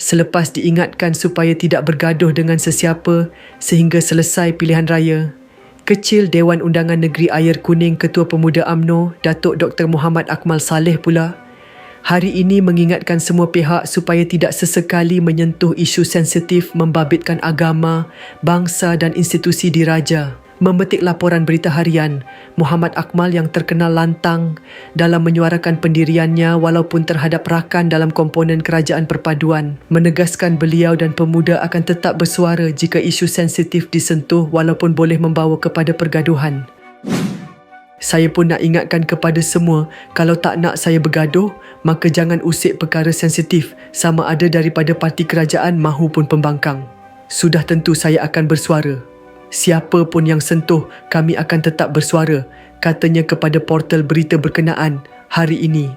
Selepas diingatkan supaya tidak bergaduh dengan sesiapa sehingga selesai pilihan raya, Kecil Dewan Undangan Negeri Ayer Kuning Ketua Pemuda AMNO, Datuk Dr. Muhammad Akmal Saleh pula, hari ini mengingatkan semua pihak supaya tidak sesekali menyentuh isu sensitif membabitkan agama, bangsa dan institusi diraja. Memetik laporan berita harian, Muhammad Akmal yang terkenal lantang dalam menyuarakan pendiriannya walaupun terhadap rakan dalam komponen kerajaan perpaduan, menegaskan beliau dan pemuda akan tetap bersuara jika isu sensitif disentuh walaupun boleh membawa kepada pergaduhan. Saya pun nak ingatkan kepada semua, kalau tak nak saya bergaduh, maka jangan usik perkara sensitif sama ada daripada parti kerajaan mahupun pembangkang. Sudah tentu saya akan bersuara. Siapa pun yang sentuh, kami akan tetap bersuara, katanya kepada portal berita berkenaan hari ini.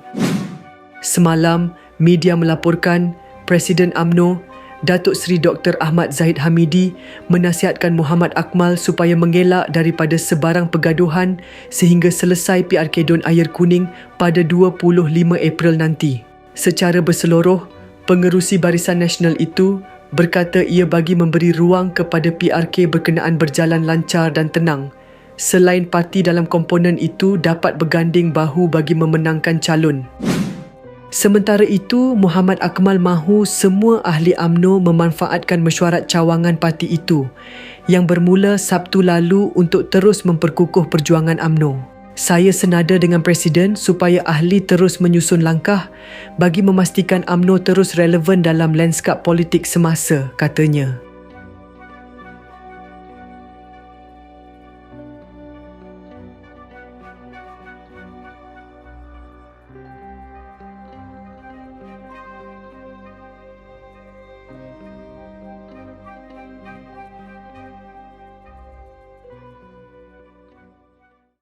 Semalam, media melaporkan Presiden AMNO Datuk Seri Dr. Ahmad Zahid Hamidi menasihatkan Muhammad Akmal supaya mengelak daripada sebarang pergaduhan sehingga selesai PRK Don Air Kuning pada 25 April nanti. Secara berseluruh, pengerusi Barisan Nasional itu berkata ia bagi memberi ruang kepada PRK berkenaan berjalan lancar dan tenang selain parti dalam komponen itu dapat berganding bahu bagi memenangkan calon. Sementara itu, Muhammad Akmal mahu semua ahli AMNO memanfaatkan mesyuarat cawangan parti itu yang bermula Sabtu lalu untuk terus memperkukuh perjuangan AMNO. Saya senada dengan Presiden supaya ahli terus menyusun langkah bagi memastikan AMNO terus relevan dalam lanskap politik semasa, katanya.